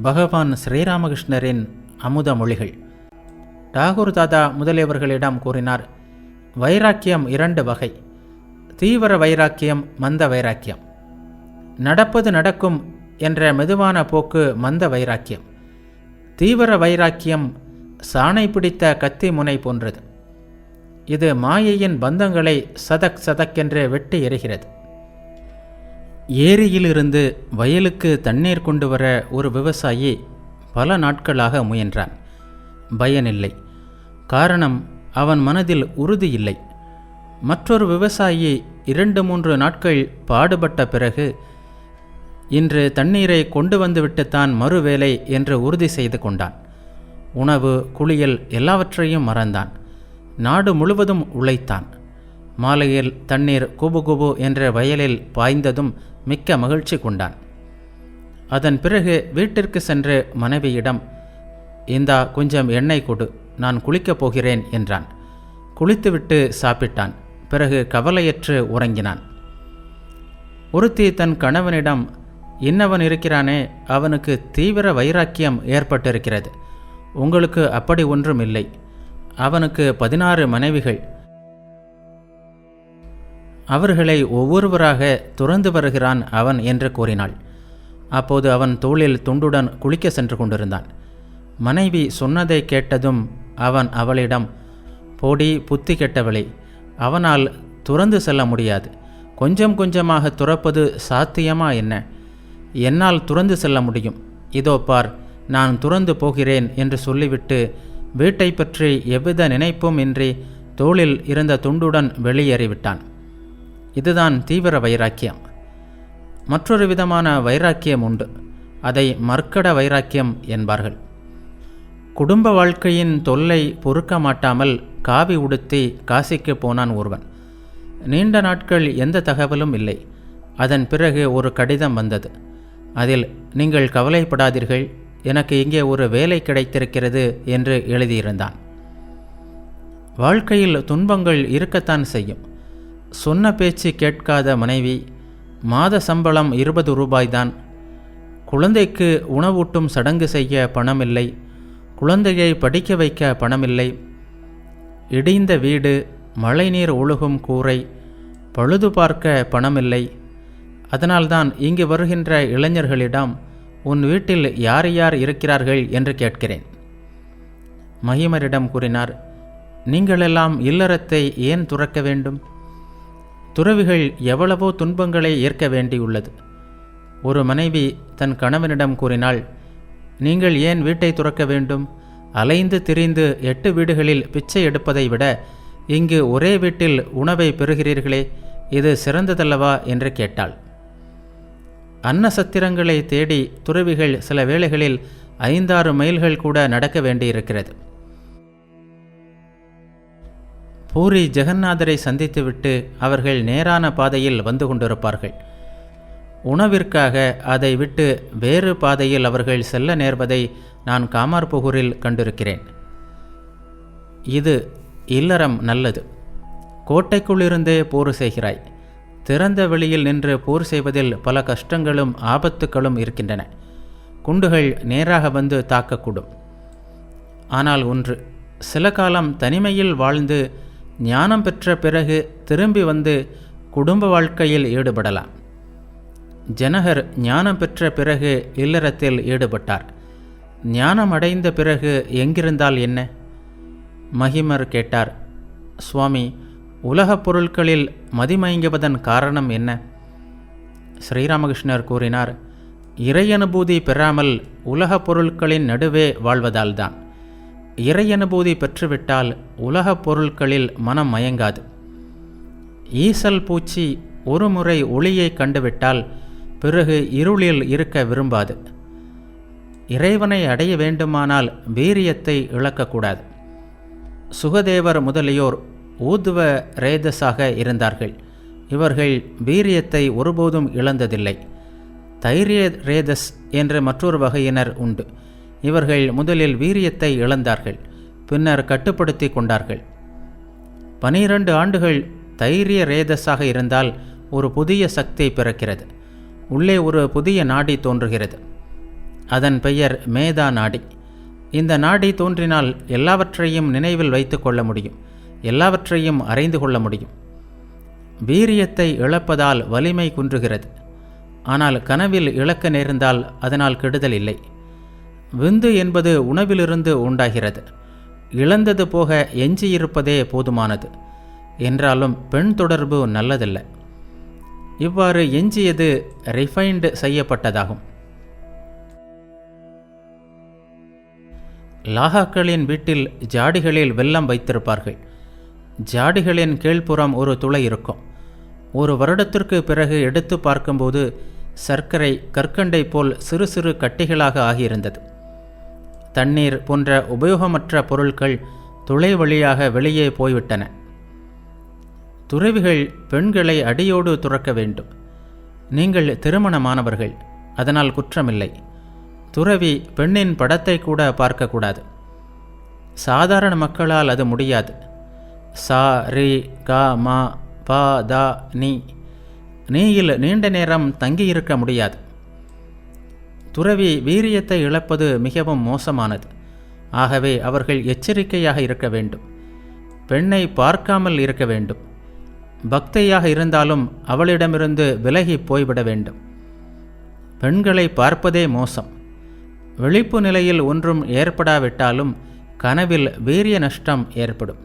பகவான் ஸ்ரீராமகிருஷ்ணரின் அமுத மொழிகள். டாகூர் தாதா முதலியவர்களிடம் கூறினார் வைராக்கியம் இரண்டு வகை. தீவிர வைராக்கியம் மந்த வைராக்கியம். நடப்பது நடக்கும் என்ற மெதுவான போக்கு மந்த வைராக்கியம். தீவிர வைராக்கியம் சாணை பிடித்த கத்தி முனை போன்றது. இது மாயையின் பந்தங்களை சதக் சதக்கென்று வெட்டி எறிகிறது. ஏரியிலிருந்து வயலுக்கு தண்ணீர் கொண்டு வர ஒரு விவசாயி பல நாட்களாக முயன்றான். பயனில்லை. காரணம் அவன் மனதில் உறுதி இல்லை. மற்றொரு விவசாயி இரண்டு மூன்று நாட்கள் பாடுபட்ட பிறகு இன்று தண்ணீரை கொண்டு வந்துவிட்டுத்தான் மறுவேலை என்று உறுதி செய்து கொண்டான். உணவு குளியல் எல்லாவற்றையும் மறந்தான். நாடு முழுவதும் உழைத்தான். மாலையில் தண்ணீர் குபு குபு என்ற வயலில் பாய்ந்ததும் மிக்க மகிழ்ச்சி கொண்டான். அதன் பிறகு வீட்டிற்கு சென்று மனைவியிடம் இந்தா கொஞ்சம் எண்ணெய் கொடு நான் குளிக்கப் போகிறேன் என்றான். குளித்துவிட்டு சாப்பிட்டான். பிறகு கவலையற்று உறங்கினான். ஒருத்தி தன் கணவனிடம் இன்னவன் இருக்கிறானே அவனுக்கு தீவிர வைராக்கியம் ஏற்பட்டிருக்கிறது. உங்களுக்கு அப்படி ஒன்றும் இல்லை அவனுக்கு பதினாறு மனைவிகள். அவர்களை ஒவ்வொருவராக துறந்து வருகிறான் அவன் என்று கூறினாள். அப்போது அவன் தோளில் துண்டுடன் குளிக்க சென்று கொண்டிருந்தான். மனைவி சொன்னதை கேட்டதும் அவன் அவளிடம் போடி புத்தி கெட்டவளே அவனால் துறந்து செல்ல முடியாது. கொஞ்சம் கொஞ்சமாக துறப்பது சாத்தியமா என்ன? என்னால் துறந்து செல்ல முடியும். இதோ பார் நான் துறந்து போகிறேன் என்று சொல்லிவிட்டு வீட்டை பற்றி எவ்வித நினைப்பும் இன்றி தோளில் இருந்த துண்டுடன் வெளியேறிவிட்டான். இதுதான் தீவிர வைராக்கியம். மற்றொரு விதமான வைராக்கியம் உண்டு. அதை மர்க்கட வைராக்கியம் என்பார்கள். குடும்ப வாழ்க்கையின் தொல்லை பொறுக்க மாட்டாமல் காவி உடுத்தி காசிக்கு போனான் ஒருவன். நீண்ட நாட்கள் எந்த தகவலும் இல்லை. அதன் பிறகு ஒரு கடிதம் வந்தது. அதில் நீங்கள் கவலைப்படாதீர்கள். எனக்கு இங்கே ஒரு வேலை கிடைத்திருக்கிறது என்று எழுதியிருந்தான். வாழ்க்கையில் துன்பங்கள் இருக்கத்தான் செய்யும். சொன்ன பேச்சு கேட்காத மனைவி மாத சம்பளம் இருபது ரூபாய்தான். குழந்தைக்கு உணவூட்டும் சடங்கு செய்ய பணமில்லை குழந்தையை படிக்க வைக்க பணமில்லை. இடிந்த வீடு மழைநீர் ஒழுகும் கூரை பழுது பார்க்க பணமில்லை. அதனால்தான் இங்கு வருகின்ற இளைஞர்களிடம் உன் வீட்டில் யார் யார் இருக்கிறார்கள்? என்று கேட்கிறேன். மகிமரிடம் கூறினார் நீங்களெல்லாம் இல்லறத்தை ஏன் துறக்க வேண்டும்? துறவிகள் எவ்வளவோ துன்பங்களை ஏற்க வேண்டியுள்ளது. ஒரு மனைவி தன் கணவனிடம் கூறினாள் நீங்கள் ஏன் வீட்டை துறக்க வேண்டும்? அலைந்து திரிந்து எட்டு வீடுகளில் பிச்சை எடுப்பதை விட இங்கு ஒரே வீட்டில் உணவை பெறுகிறீர்களே இது சிறந்ததல்லவா? என்று கேட்டாள். அன்னசத்திரங்களை தேடி துறவிகள் சில வேளைகளில் ஐந்தாறு மைல்கள் கூட நடக்க வேண்டியிருக்கிறது. பூரி ஜெகநாதரை சந்தித்துவிட்டு அவர்கள் நேரான பாதையில் வந்து கொண்டிருப்பார்கள். உணவிற்காக அதை விட்டு வேறு பாதையில் அவர்கள் செல்ல நேர்வதை நான் காமார்புகூரில் கண்டிருக்கிறேன். இது இல்லறம் நல்லது. கோட்டைக்குள்ளிருந்தே போர் செய்கிறாய். திறந்த வெளியில் நின்று போர் செய்வதில் பல கஷ்டங்களும் ஆபத்துக்களும் இருக்கின்றன. குண்டுகள் நேராக வந்து தாக்கக்கூடும். ஆனால் ஒன்று சில காலம் தனிமையில் வாழ்ந்து ஞானம் பெற்ற பிறகு திரும்பி வந்து குடும்ப வாழ்க்கையில் ஈடுபடலாம். ஜனகர் ஞானம் பெற்ற பிறகு இல்லறத்தில் ஈடுபட்டார். ஞானம் அடைந்த பிறகு எங்கிருந்தால் என்ன? மகிமர் கேட்டார் சுவாமி உலகப் பொருட்களில் மதிமயங்குவதன் காரணம் என்ன? ஸ்ரீராமகிருஷ்ணர் கூறினார் இறையனுபூதி பெறாமல் உலகப் பொருட்களின் நடுவே வாழ்வதால்தான். இறையனுபூதி பெற்றுவிட்டால் உலகப் பொருட்களில் மனம் மயங்காது. ஈசல் பூச்சி ஒரு முறை ஒளியை கண்டுவிட்டால் பிறகு இருளில் இருக்க விரும்பாது. இறைவனை அடைய வேண்டுமானால் வீரியத்தை இழக்கக்கூடாது. சுகதேவர் முதலியோர் ஊதுவ ரேதஸாக இருந்தார்கள். இவர்கள் வீரியத்தை ஒருபோதும் இழந்ததில்லை. தைரிய ரேதஸ் என்ற மற்றொரு வகையினர் உண்டு. இவர்கள் முதலில் வீரியத்தை இழந்தார்கள் பின்னர் கட்டுப்படுத்தி கொண்டார்கள். பனிரெண்டு ஆண்டுகள் தைரிய ரேதஸாக இருந்தால் ஒரு புதிய சக்தி பிறக்கிறது. உள்ளே ஒரு புதிய நாடி தோன்றுகிறது. அதன் பெயர் மேதா நாடி. இந்த நாடி தோன்றினால் எல்லாவற்றையும் நினைவில் வைத்து கொள்ள முடியும் எல்லாவற்றையும் அறிந்து கொள்ள முடியும். வீரியத்தை இழப்பதால் வலிமை குன்றுகிறது. ஆனால் கனவில் இழக்க நேர்ந்தால் அதனால் கெடுதல் இல்லை. விந்து என்பது உணவிலிருந்து உண்டாகிறது. இழந்தது போக எஞ்சியிருப்பதே போதுமானது. என்றாலும் பெண் தொடர்பு நல்லதல்ல. இவ்வாறு எஞ்சியது ரிஃபைண்டு செய்யப்பட்டதாகும். லாகாக்களின் வீட்டில் ஜாடிகளில் வெள்ளம் வைத்திருப்பார்கள். ஜாடிகளின் கீழ்ப்புறம் ஒரு துளை இருக்கும். ஒரு வருடத்திற்கு பிறகு எடுத்து பார்க்கும்போது சர்க்கரை கற்கண்டை போல் சிறு சிறு கட்டிகளாக ஆகியிருந்தது. தண்ணீர் போன்ற உபயோகமற்ற பொருட்கள் துளை வழியாக வெளியே போய்விட்டன. துறவிகள் பெண்களை அடியோடு துறக்க வேண்டும். நீங்கள் திருமணமானவர்கள் அதனால் குற்றமில்லை. துறவி பெண்ணின் படத்தை கூட பார்க்கக்கூடாது. சாதாரண மக்களால் அது முடியாது. சா ரி க மா பா தா நீ. நீயில் நீண்ட நேரம் தங்கியிருக்க முடியாது. துறவி வீரியத்தை இழப்பது மிகவும் மோசமானது. ஆகவே அவர்கள் எச்சரிக்கையாக இருக்க வேண்டும். பெண்ணை பார்க்காமல் இருக்க வேண்டும். பக்தையாக இருந்தாலும் அவளிடமிருந்து விலகி போய்விட வேண்டும். பெண்களை பார்ப்பதே மோசம். விழிப்பு நிலையில் ஒன்றும் ஏற்படாவிட்டாலும் கனவில் வீரிய நஷ்டம் ஏற்படும்.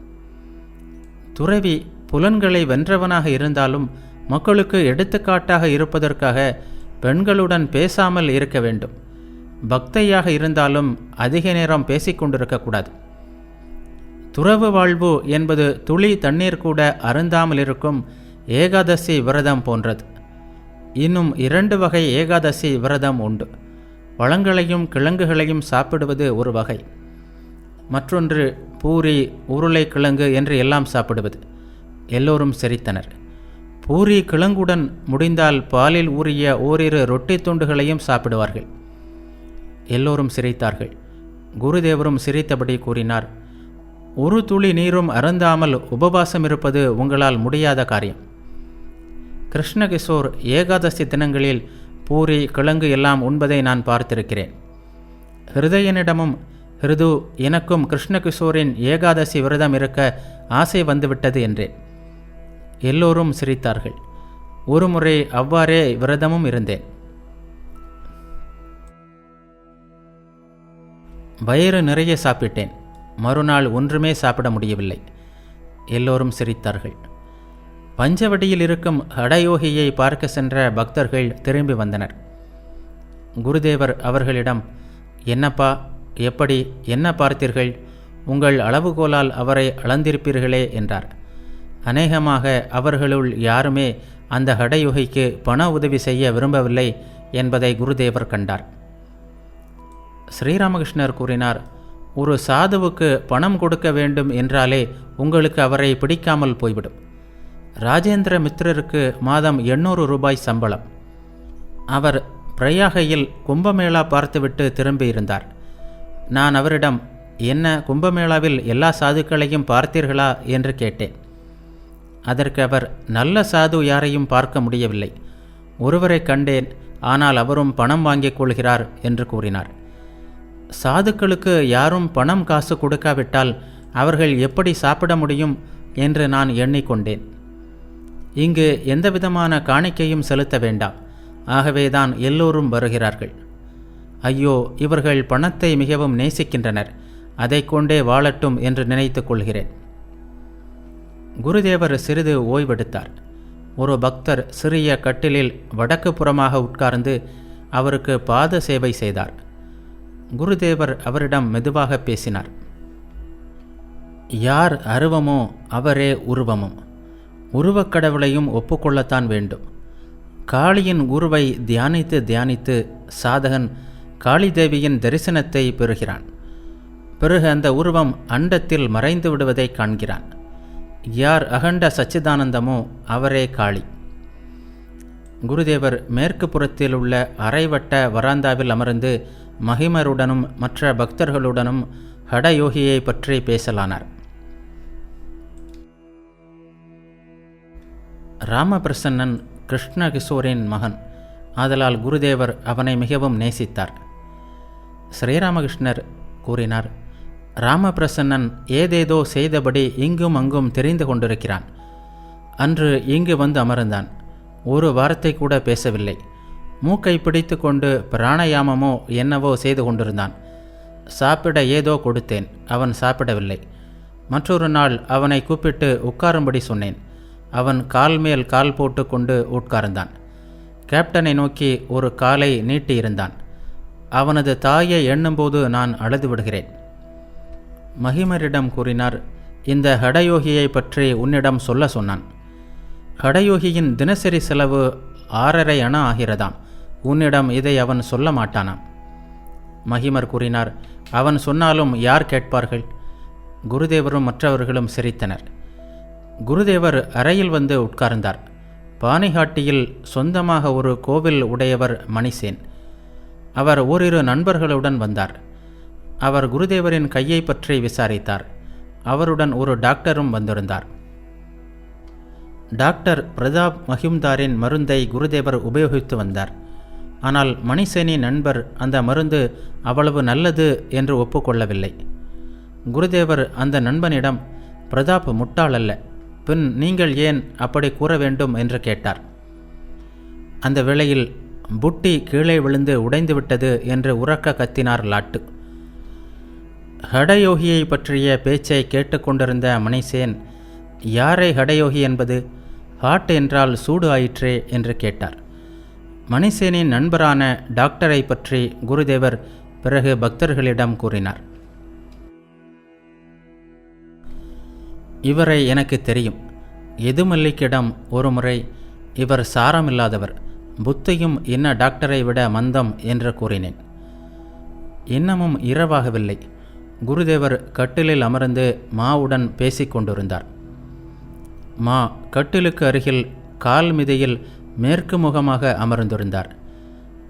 துறவி புலன்களை வென்றவனாக இருந்தாலும் மக்களுக்கு எடுத்துக்காட்டாக இருப்பதற்காக பெண்களுடன் பேசாமல் இருக்க வேண்டும். பக்தையாக இருந்தாலும் அதிக நேரம் பேசிக்கொண்டிருக்கக்கூடாது துறவு வாழ்வு என்பது துளி தண்ணீர் கூட அருந்தாமல் இருக்கும் ஏகாதசி விரதம் போன்றது. இன்னும் இரண்டு வகை ஏகாதசி விரதம் உண்டு. பழங்களையும் கிழங்குகளையும் சாப்பிடுவது ஒரு வகை. மற்றொன்று பூரி உருளைக்கிழங்கு என்று எல்லாம் சாப்பிடுவது. எல்லோரும் சிரித்தனர். பூரி கிழங்குடன் முடிந்தால் பாலில் ஊறிய ஓரிரு ரொட்டி துண்டுகளையும் சாப்பிடுவார்கள். எல்லோரும் சிரித்தார்கள். குருதேவரும் சிரித்தபடி கூறினார் ஒரு துளி நீரும் அருந்தாமல் உபவாசம் இருப்பது உங்களால் முடியாத காரியம். கிருஷ்ணகிஷோர் ஏகாதசி தினங்களில் பூரி கிழங்கு எல்லாம் உண்பதை நான் பார்த்திருக்கிறேன். ஹிருதயனிடமும் ஹிருது எனக்கும் கிருஷ்ணகிஷோரின் ஏகாதசி விரதம் இருக்க ஆசை வந்துவிட்டது என்றேன். எல்லோரும் சிரித்தார்கள். ஒருமுறை அவ்வாறே விரதமும் இருந்தேன். வயிறு நிறைய சாப்பிட்டேன். மறுநாள் ஒன்றுமே சாப்பிட முடியவில்லை. எல்லோரும் சிரித்தார்கள். பஞ்சவடியில் இருக்கும் ஹடயோகியை பார்க்க சென்ற பக்தர்கள் திரும்பி வந்தனர். குருதேவர் அவர்களிடம் என்னப்பா எப்படி என்ன பார்த்தீர்கள்? உங்கள் அளவுகோலால் அவரை அளந்திருப்பீர்களே என்றார். அநேகமாக அவர்களுள் யாருமே அந்த ஹடயுகைக்கு பண உதவி செய்ய விரும்பவில்லை என்பதை குருதேவர் கண்டார். ஸ்ரீராமகிருஷ்ணர் கூறினார் ஒரு சாதுவுக்கு பணம் கொடுக்க வேண்டும் என்றாலே உங்களுக்கு அவரை பிடிக்காமல் போய்விடும். ராஜேந்திர மித்ரருக்கு மாதம் எண்ணூறு ரூபாய் சம்பளம். அவர் பிரயாகையில் கும்பமேளா பார்த்துவிட்டு திரும்பியிருந்தார் நான் அவரிடம் என்ன கும்பமேளாவில் எல்லா சாதுக்களையும் பார்த்தீர்களா? என்று கேட்டேன். அதற்கு அவர் நல்ல சாது யாரையும் பார்க்க முடியவில்லை. ஒருவரை கண்டேன் ஆனால் அவரும் பணம் வாங்கிக் கொள்கிறார் என்று கூறினார். சாதுக்களுக்கு யாரும் பணம் காசு கொடுக்காவிட்டால் அவர்கள் எப்படி சாப்பிட முடியும் என்று நான் எண்ணிக்கொண்டேன். இங்கு எந்தவிதமான காணிக்கையும் செலுத்த வேண்டாம். ஆகவேதான் எல்லோரும் வருகிறார்கள். ஐயோ இவர்கள் பணத்தை மிகவும் நேசிக்கின்றனர். அதை கொண்டே வாழட்டும் என்று நினைத்துக் கொள்கிறேன். குருதேவர் சிறிது ஓய்வெடுத்தார். ஒரு பக்தர் சிறிய கட்டிலில் வடக்கு புறமாக உட்கார்ந்து அவருக்கு பாத சேவை செய்தார். குருதேவர் அவரிடம் மெதுவாக பேசினார். யார் அருவமோ அவரே உருவமும். உருவக்கடவுளையும் ஒப்புக்கொள்ளத்தான் வேண்டும். காளியின் உருவை தியானித்து தியானித்து சாதகன் காளி தேவியின் தரிசனத்தை பெறுகிறான். பிறகு அந்த உருவம் அண்டத்தில் மறைந்து விடுவதை காண்கிறான். யார் அகண்ட சச்சிதானந்தமோ அவரே காளி. குருதேவர் மேற்கு புறத்தில் உள்ள அரைவட்ட வராந்தாவில் அமர்ந்து மகிமருடனும் மற்ற பக்தர்களுடனும் ஹடயோகியை பற்றி பேசலானார். ராமபிரசன்னன் கிருஷ்ணகிஷோரின் மகன். ஆதலால் குருதேவர் அவனை மிகவும் நேசித்தார். ஸ்ரீராமகிருஷ்ணர் கூறினார் ராமபிரசன்னன் ஏதேதோ செய்தபடி இங்கும் அங்கும் தெரிந்து கொண்டிருக்கிறான். அன்று இங்கு வந்து அமர்ந்தான். ஒரு வார்த்தை கூட பேசவில்லை. மூக்கை பிடித்து கொண்டு பிராணயாமமோ என்னவோ செய்து கொண்டிருந்தான். சாப்பிட ஏதோ கொடுத்தேன் அவன் சாப்பிடவில்லை. மற்றொரு நாள் அவனை கூப்பிட்டு உட்காரும்படி சொன்னேன். அவன் கால் மேல் கால் போட்டு கொண்டு உட்கார்ந்தான். கேப்டனை நோக்கி ஒரு காலை நீட்டியிருந்தான். அவனது தாயை எண்ணும்போது நான் அழுது விடுகிறேன். மகிமரிடம் கூறினார் இந்த ஹடயோகியை பற்றி உன்னிடம் சொல்ல சொன்னான். ஹடயோகியின் தினசரி செலவு ஆறரை அண ஆகிறதாம். உன்னிடம் இதை அவன் சொல்ல மாட்டானாம். மகிமர் கூறினார் அவன் சொன்னாலும் யார் கேட்பார்கள்? குருதேவரும் மற்றவர்களும் சிரித்தனர். குருதேவர் அறையில் வந்து உட்கார்ந்தார். பானைகாட்டியில் சொந்தமாக ஒரு கோவில் உடையவர் மணிசேன். அவர் ஓரிரு நண்பர்களுடன் வந்தார். அவர் குருதேவரின் கையை பற்றி விசாரித்தார். அவருடன் ஒரு டாக்டரும் வந்திருந்தார். டாக்டர் பிரதாப் மஹிம்தாரின் மருந்தை குருதேவர் உபயோகித்து வந்தார். ஆனால் மணிசேனின் நண்பர் அந்த மருந்து அவ்வளவு நல்லது என்று ஒப்புக்கொள்ளவில்லை. குருதேவர் அந்த நண்பனிடம் பிரதாப் முட்டாள் அல்ல. பின் நீங்கள் ஏன் அப்படி கூற வேண்டும்? என்று கேட்டார். அந்த வேளையில் புட்டி கீழே விழுந்து உடைந்துவிட்டது என்று உறக்க கத்தினார் லாட்டு. ஹடயோகியை பற்றிய பேச்சை கேட்டுக்கொண்டிருந்த மணிசேன் யாரை ஹடயோகி என்பது? ஹாட் என்றால் சூடு ஆயிற்றே என்று கேட்டார். மணிசேனின் நண்பரான டாக்டரை பற்றி குருதேவர் பிறகு பக்தர்களிடம் கூறினார். இவரை எனக்கு தெரியும். எதுமல்லிக்கிடம் ஒருமுறை இவர் சாரமில்லாதவர். புத்தியும் இன்ன டாக்டரை விட மந்தம் என்று கூறினேன். இன்னமும் இரவாகவில்லை. குருதேவர் கட்டிலில் அமர்ந்து மாவுடன் பேசிக்கொண்டிருந்தார் மா கட்டிலுக்கு அருகில் கால் மிதையில் மேற்கு முகமாக அமர்ந்திருந்தார்.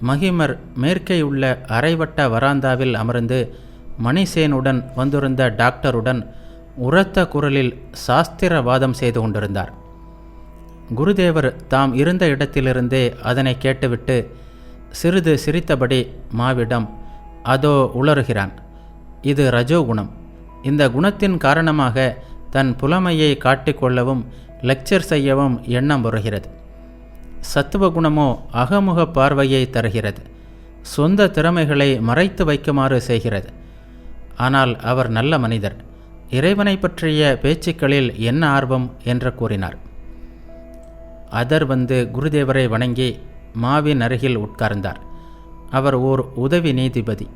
மகிமர் மேற்கே உள்ள அரைவட்ட வராந்தாவில் அமர்ந்து மணிசேனுடன் வந்திருந்த டாக்டருடன் உரத்த குரலில் சாஸ்திரவாதம் செய்து கொண்டிருந்தார். குருதேவர் தாம் இருந்த இடத்திலிருந்தே அதனை கேட்டுவிட்டு சிறிது சிரித்தபடி மாவிடம் அதோ உளறுகிறான். இது ரஜோகுணம் இந்த குணத்தின் காரணமாக தன் புலமையை காட்டிக்கொள்ளவும் லெக்சர் செய்யவும் எண்ணம் வருகிறது. சத்துவ குணமோ அகமுக பார்வையை தருகிறது. சொந்த திறமைகளை மறைத்து வைக்குமாறு செய்கிறது. ஆனால் அவர் நல்ல மனிதர். இறைவனை பற்றிய பேச்சுக்களில் என்ன ஆர்வம் என்று கூறினார். அதர் வந்து குருதேவரை வணங்கி மாவின் அருகில் உட்கார்ந்தார். அவர் ஓர் உதவி நீதிபதி.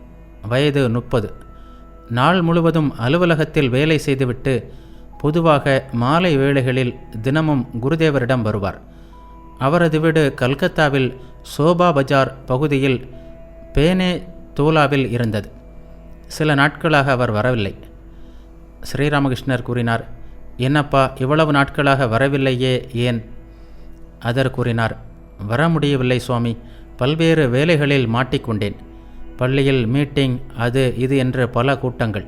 வயது முப்பது. நாள் முழுவதும் அலுவலகத்தில் வேலை செய்துவிட்டு பொதுவாக மாலை வேளைகளில் தினமும் குருதேவரிடம் வருவார். அவரது வீடு கல்கத்தாவில் சோபா பஜார் பகுதியில் பேனே தோலாவில் இருந்தது. சில நாட்களாக அவர் வரவில்லை. ஸ்ரீராமகிருஷ்ணர் கூறினார் என்னப்பா இவ்வளவு நாட்களாக வரவில்லையே ஏன்? அதர் கூறினார் வர முடியவில்லை சுவாமி. பல்வேறு வேலைகளில் மாட்டிக்கொண்டேன். பள்ளியில் மீட்டிங் அது இது என்று பல கூட்டங்கள்.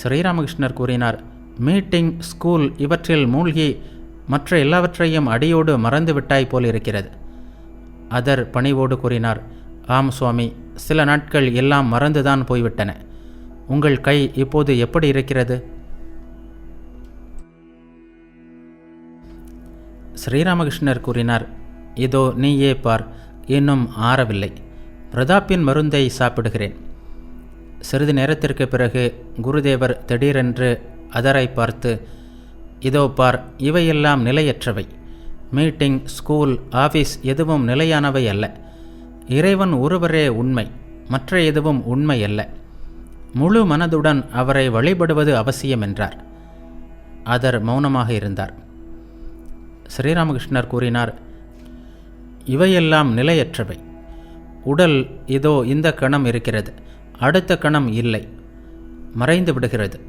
ஸ்ரீராமகிருஷ்ணர் கூறினார் மீட்டிங் ஸ்கூல் இவற்றில் மூழ்கி மற்ற எல்லாவற்றையும் அடியோடு மறந்துவிட்டாய் போல் இருக்கிறது அதர் பணிவோடு கூறினார் ஆம் சுவாமி சில நாட்கள் எல்லாம் மறந்துதான் போய்விட்டன. உங்கள் கை இப்போது எப்படி இருக்கிறது? ஸ்ரீராமகிருஷ்ணர் கூறினார் இதோ நீயே பார் இன்னும் ஆறவில்லை. பிரதாப்பின் மருந்தை சாப்பிடுகிறேன். சிறிது நேரத்திற்கு பிறகு குருதேவர் திடீரென்று அதரை பார்த்து இதோ பார் இவையெல்லாம் நிலையற்றவை. மீட்டிங் ஸ்கூல் ஆஃபீஸ் எதுவும் நிலையானவை அல்ல. இறைவன் ஒருவரே உண்மை மற்ற எதுவும் உண்மை அல்ல. முழு மனதுடன் அவரை வழிபடுவது அவசியம் என்றார். அதர் மௌனமாக இருந்தார். ஸ்ரீராமகிருஷ்ணர் கூறினார் இவையெல்லாம் நிலையற்றவை. உடல் இதோ இந்த கணம் இருக்கிறது. அடுத்த கணம் இல்லை. மறைந்து விடுகிறது.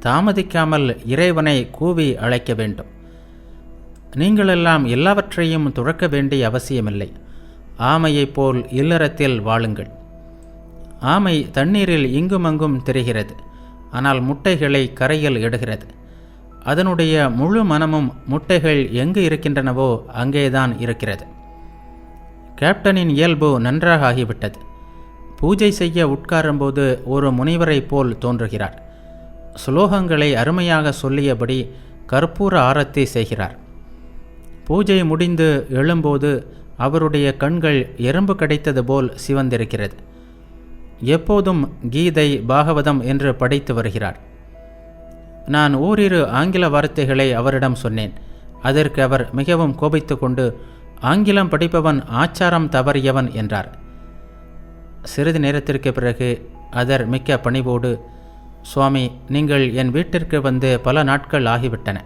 தாமதிக்காமல் இறைவனை கூவி அழைக்க வேண்டும். நீங்களெல்லாம் எல்லாவற்றையும் துறக்க வேண்டிய அவசியமில்லை. ஆமையைப் போல் இல்லறத்தில் வாழுங்கள். ஆமை தண்ணீரில் இங்குமங்கும் தெரிகிறது. ஆனால் முட்டைகளை கரையில் இடுகிறது. அதனுடைய முழு மனமும் முட்டைகள் எங்கு இருக்கின்றனவோ அங்கேதான் இருக்கிறது. கேப்டனின் இயல்பு நன்றாக ஆகிவிட்டது பூஜை செய்ய உட்காரும்போது ஒரு முனிவரைப் போல் தோன்றுகிறார். சுலோகங்களை அருமையாக சொல்லியபடி கற்பூர ஆரத்தி செய்கிறார். பூஜை முடிந்து எழும்போது அவருடைய கண்கள் எறும்பு கிடைத்தது போல் சிவந்திருக்கிறது. எப்போதும் கீதை பாகவதம் என்று படித்து வருகிறார். நான் ஓரிரு ஆங்கில வார்த்தைகளை அவரிடம் சொன்னேன். அதற்கு அவர் மிகவும் கோபித்து கொண்டு ஆங்கிலம் படிப்பவன் ஆச்சாரம் தவறியவன் என்றார். சிறிது நேரத்திற்கு பிறகு அதர் மிக்க பணிவோடு சுவாமி நீங்கள் என் வீட்டிற்கு வந்து பல நாட்கள் ஆகிவிட்டன.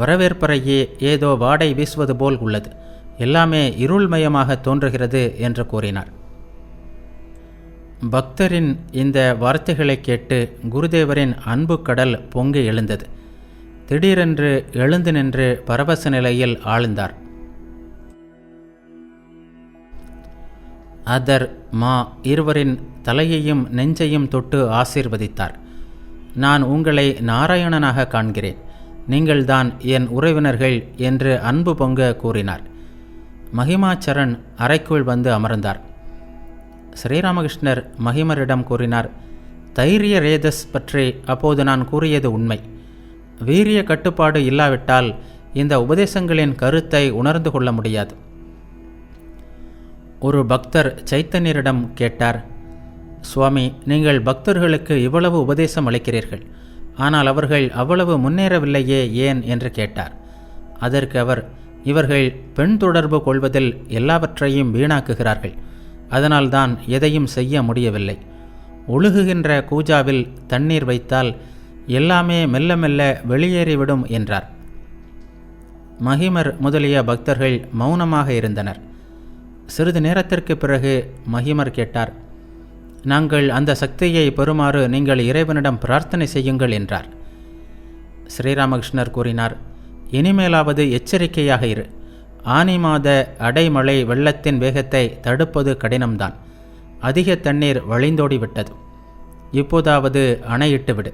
வரவேற்பறையே ஏதோ வாடை வீசுவது போல் உள்ளது. எல்லாமே இருள்மயமாக தோன்றுகிறது என்று கூறினார். பக்தரின் இந்த வார்த்தைகளை கேட்டு குருதேவரின் அன்பு கடல் பொங்கி எழுந்தது. திடீரென்று எழுந்து நின்று பரவச நிலையில் ஆழ்ந்தார். அதர் மா இருவரின் தலையையும் நெஞ்சையும் தொட்டு ஆசீர்வதித்தார். நான் உங்களை நாராயணனாக காண்கிறேன். நீங்கள்தான் என் உறவினர்கள் என்று அன்பு பொங்க கூறினார். மகிமாச்சரண் அறைக்குள் வந்து அமர்ந்தார். ஸ்ரீராமகிருஷ்ணர் மகிமரிடம் கூறினார் தைரிய ரேதஸ் பற்றி அப்போது நான் கூறியது உண்மை. வீரிய கட்டுப்பாடு இல்லாவிட்டால் இந்த உபதேசங்களின் கருத்தை உணர்ந்து கொள்ள முடியாது. ஒரு பக்தர் சைத்தன்யரிடம் கேட்டார் சுவாமி நீங்கள் பக்தர்களுக்கு இவ்வளவு உபதேசம் அளிக்கிறீர்கள். ஆனால் அவர்கள் அவ்வளவு முன்னேறவில்லையே ஏன்? என்று கேட்டார். அதற்கு அவர் இவர்கள் பெண் தொடர்பு கொள்வதில் எல்லாவற்றையும் வீணாக்குகிறார்கள். அதனால்தான் எதையும் செய்ய முடியவில்லை. ஒழுகுகின்ற கூஜாவில் தண்ணீர் வைத்தால் எல்லாமே மெல்ல மெல்ல வெளியேறிவிடும் என்றார். மகிமர் முதலிய பக்தர்கள் மௌனமாக இருந்தனர். சிறிது நேரத்திற்கு பிறகு மகிமர் கேட்டார் நாங்கள் அந்த சக்தியை பெறுமாறு நீங்கள் இறைவனிடம் பிரார்த்தனை செய்யுங்கள் என்றார். ஸ்ரீராமகிருஷ்ணர் கூறினார் இனிமேலாவது எச்சரிக்கையாக இரு. ஆனி மாத அடைமழை வெள்ளத்தின் வேகத்தை தடுப்பது கடினம்தான். அதிக தண்ணீர் வழிந்தோடிவிட்டது. இப்போதாவது அணையிட்டு விடு